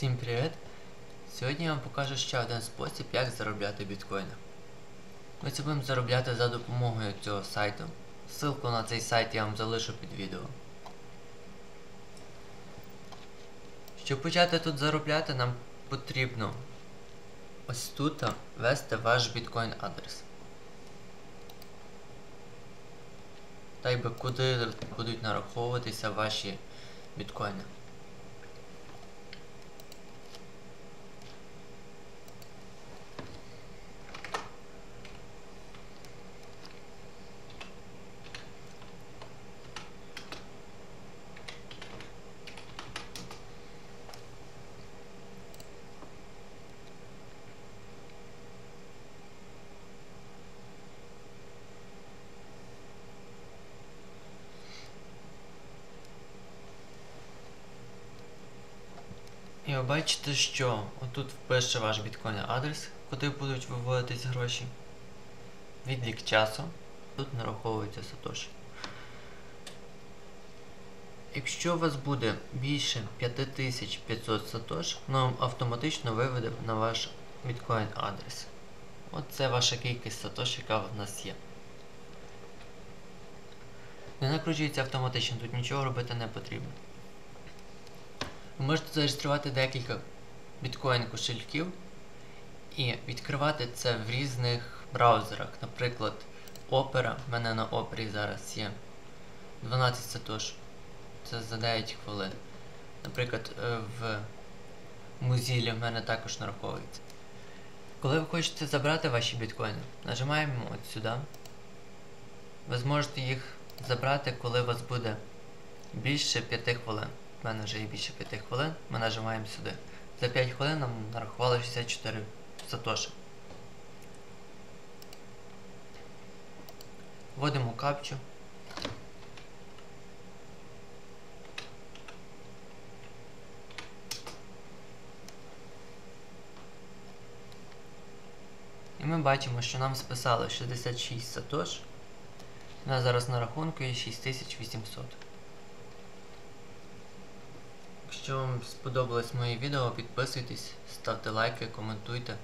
Всім привіт! Сьогодні я вам покажу ще один спосіб, як заробляти біткоїни. Ми це будемо заробляти за допомогою цього сайту. Ссылку на цей сайт я вам залишу під відео. Щоб почати тут заробляти, нам потрібно ось тут ввести ваш біткоін адрес. Та й би куди будуть нараховуватися ваші біткоїни. І ви бачите, що отут впише ваш біткоін адрес, куди будуть виводитись гроші. Відлік часу. Тут нараховується Сатоші. Якщо у вас буде більше 5500 Сатош, воно вам автоматично виведе на ваш біткоін адрес. Оце ваша кількість Сатош, яка в нас є. Не накручується автоматично, тут нічого робити не потрібно. Ви можете зареєструвати декілька біткоін кошельків і відкривати це в різних браузерах. Наприклад, Opera. У мене на Opera зараз є 12 сатош. Це за 9 хвилин. Наприклад, е, в Mozilla в мене також нараховується. Коли ви хочете забрати ваші біткоїни, нажимаємо от сюди. Ви зможете їх забрати, коли у вас буде більше 5 хвилин. У мене вже є більше 5 хвилин, ми нажимаємо сюди. За 5 хвилин нам нарахували 64 сатоші. Вводимо капчу. І ми бачимо, що нам списали 66 сатош. У нас зараз на рахунку є 6800. Якщо вам сподобалось моє відео, підписуйтесь, ставте лайки, коментуйте.